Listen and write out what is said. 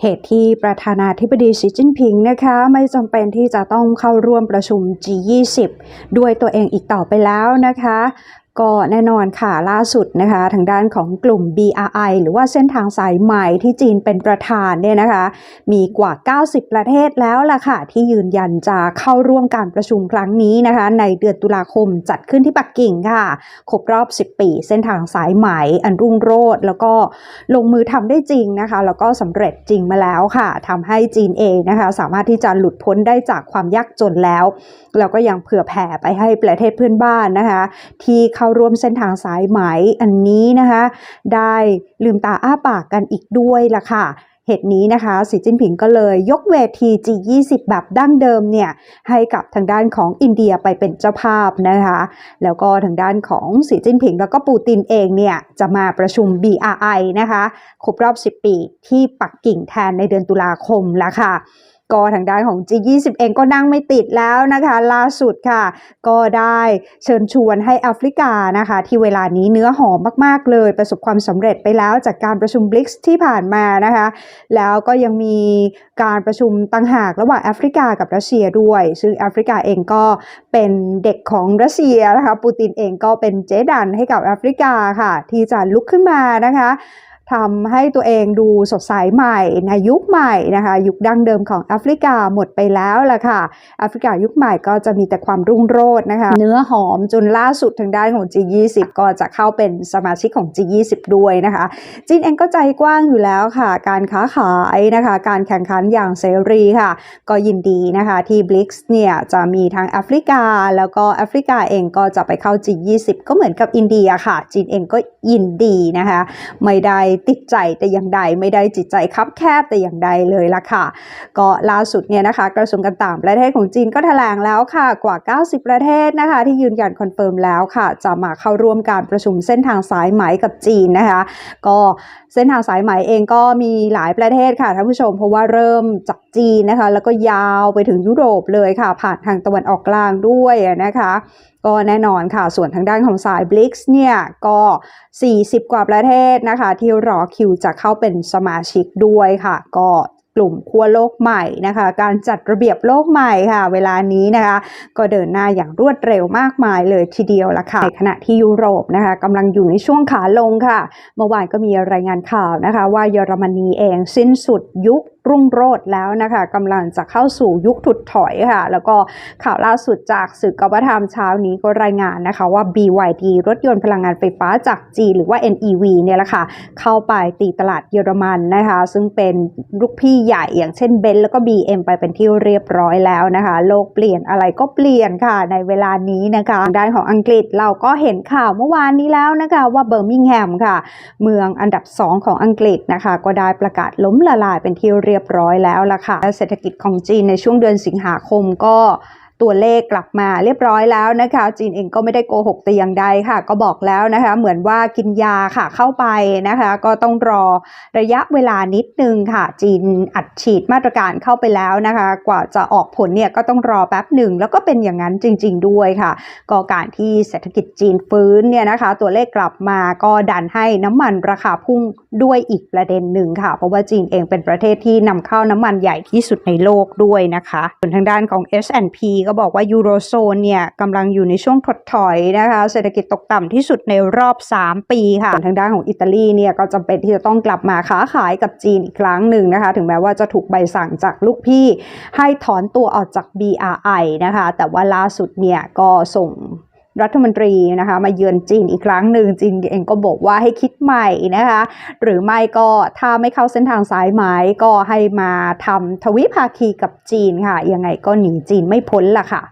เหตุที่ประธานาธิบดีสีจิ้นผิงนะคะ ไม่จำเป็นที่จะต้องเข้าร่วมประชุม G20 ด้วยตัวเองอีกต่อไปแล้วนะคะ ก็แน่นอนค่ะล่าสุดนะคะ ทางด้านของกลุ่ม BRI หรือว่าเส้นทางสายใหม่ที่จีนเป็นประธานเนี่ยนะคะ มีกว่า 90 ประเทศแล้วล่ะค่ะ ที่ยืนยันจะเข้าร่วมการประชุมครั้งนี้นะคะ ในเดือนตุลาคมจัดขึ้นที่ปักกิ่งค่ะ ครบรอบ 10 ปี เส้นทางสายไหม่อันรุ่งโรจน์แล้วก็ลงมือทำได้จริงนะคะ แล้วก็สำเร็จจริงมาแล้วค่ะทำให้จีนเองนะคะ สามารถที่จะหลุดพ้นได้จากความยากจนแล้วแล้วก็ยังเผื่อแผ่ไปให้ประเทศเพื่อนบ้านนะคะ ที่เข้าร่วมเส้นทางสายไหมอันนี้นะคะได้ลืมตาอ้าปากกันอีกด้วยล่ะค่ะเหตุนี้นะคะสีจิ้นผิงก็เลยยกเวที G20 แบบดั้งเดิมเนี่ยให้กับทางด้านของอินเดียไปเป็นเจ้าภาพนะคะแล้วก็ทางด้านของสีจิ้นผิงแล้วก็ปูตินเองเนี่ยจะมาประชุม BRI นะคะครบรอบ 10 ปีที่ปักกิ่งแทนในเดือนตุลาคมแล้วค่ะ ก็ทางด้านของ G20 เองก็นั่งไม่ติดแล้วนะคะล่าสุดค่ะ ก็ได้เชิญชวนให้แอฟริกานะคะ ที่เวลานี้เนื้อหอมมาก ๆ เลย ประสบความสำเร็จไปแล้วจากการประชุมบลิกที่ผ่านมานะคะ แล้วก็ยังมีการประชุมต่างหากระหว่างแอฟริกากับรัสเซียด้วย ซึ่งแอฟริกาเองก็เป็นเด็กของรัสเซียนะคะปูตินเองก็เป็นเจดันให้กับแอฟริกาค่ะ ที่จะลุกขึ้นมานะคะ ทำให้ตัวเองดูสดใสใหม่ในยุคใหม่นะคะ ยุคดั้งเดิมของแอฟริกาหมดไปแล้วล่ะค่ะแอฟริกายุคใหม่ก็จะมีแต่ความรุ่งโรจน์นะคะ เนื้อหอมจนล่าสุดทางด้านของ G20 ก็จะเข้าเป็นสมาชิกของ G20 ด้วยนะคะ จีนเองก็ใจกว้างอยู่แล้วค่ะ การค้าขายนะคะ การแข่งขันอย่างเสรีค่ะ ก็ยินดีนะคะที่ BRICS เนี่ยจะมีทั้งแอฟริกา แล้วก็แอฟริกาเองก็จะไปเข้า G20 ก็เหมือนกับอินเดียค่ะ จีนเองก็ยินดีนะคะ ไม่ได้ติดใจแต่อย่างใดไม่ได้จิตใจคับแคบแต่อย่างใดเลยล่ะค่ะ ก็ล่าสุดเนี่ยนะคะ กระทรวงการต่างประเทศของจีนก็แถลงแล้วค่ะกว่า 90 ประเทศนะคะ ที่ยืนยันคอนเฟิร์มแล้วค่ะ จะมาเข้าร่วมการประชุมเส้นทางสายไหมกับจีนนะคะ ก็เส้นทางสายไหมเองก็มีหลายประเทศค่ะท่านผู้ชมเพราะว่าเริ่มจากจีนนะคะ แล้วก็ยาวไปถึงยุโรปเลยค่ะ ผ่านทางตะวันออกกลางด้วยนะคะ ก็แน่นอนค่ะ ส่วนทางด้านของสาย b l i x เนี่ยก็ 40 กว่าประเทศนะคะ ที่รอคิวจะเข้าเป็นสมาชิกด้วยค่ะ ก็กลุ่มขั้วโลกใหม่นะคะ การจัดระเบียบโลกใหม่ค่ะ เวลานี้นะคะ ก็เดินหน้าอย่างรวดเร็วมากมายเลยทีเดียวละค่ะในขณะที่ยุโรปนะคะกำลังอยู่ในช่วงขาลงค่ะ เมื่อวานก็มีรายงานข่าวนะคะ ว่าเยอรมนีเองสิ้นสุดยุค รุ่งโรจน์แล้วนะคะกำลังจะเข้าสู่ยุคถุดถอยค่ะ แล้วก็ข่าวล่าสุดจากสื่อกบธรรมเช้านี้ก็รายงานนะคะว่า BYD รถยนต์พลังงานไฟฟ้าจากจีหรือว่า NEV เนี่ยแหละค่ะเข้าไปตีตลาดเยอรมันนะคะซึ่งเป็นลูกพี่ใหญ่อย่างเช่นเบนซ์แล้วก็ BM ไปเป็นที่เรียบร้อยแล้วนะคะ โลกเปลี่ยนอะไรก็เปลี่ยนค่ะในเวลานี้นะคะทางด้านของอังกฤษเราก็เห็นข่าวเมื่อวานนี้แล้วนะคะว่าเบอร์มิงแฮมค่ะ เมืองอันดับ 2 ของอังกฤษนะคะ ก็ได้ประกาศล้มละลายเป็นที่เรียียบร้อยแล้วล่ะค่ะเศรษฐกิจของจีนในช่วงเดือนสิงหาคมก็ ตัวเลขกลับมาเรียบร้อยแล้วนะคะ จีนเองก็ไม่ได้โกหกแต่อย่างใดค่ะ ก็บอกแล้วนะคะ เหมือนว่ากินยาค่ะเข้าไปนะคะ ก็ต้องรอระยะเวลานิดนึงค่ะ จีนอัดฉีดมาตรการเข้าไปแล้วนะคะ กว่าจะออกผลเนี่ยก็ต้องรอแป๊บหนึ่ง แล้วก็เป็นอย่างนั้นจริง ๆ ด้วยค่ะ ก็การที่เศรษฐกิจจีนฟื้นเนี่ยนะคะ ตัวเลขกลับมาก็ดันให้น้ำมันราคาพุ่งด้วยอีกประเด็นหนึ่งค่ะ เพราะว่าจีนเองเป็นประเทศที่นำเข้าน้ำมันใหญ่ที่สุดในโลกด้วยนะคะส่วนทางด้านของ S&P ก็บอกว่ายูโรโซนเนี่ยกำลังอยู่ในช่วงถดถอยนะคะ เศรษฐกิจตกต่ำที่สุดในรอบ 3 ปีค่ะ ทางด้านของอิตาลีเนี่ยก็จำเป็นที่จะต้องกลับมาค้าขายกับจีนอีกครั้งหนึ่งนะคะ ถึงแม้ว่าจะถูกใบสั่งจากลูกพี่ให้ถอนตัวออกจาก BRI นะคะ แต่ว่าล่าสุดเนี่ยก็ส่ง รัฐมนตรีนะคะมาเยือนจีนอีกครั้งหนึ่งจีนเองก็บอกว่าให้คิดใหม่นะคะหรือไม่ก็ถ้าไม่เข้าเส้นทางสายไหมก็ให้มาทำทวิภาคีกับจีนค่ะยังไงก็หนีจีนไม่พ้นล่ะค่ะ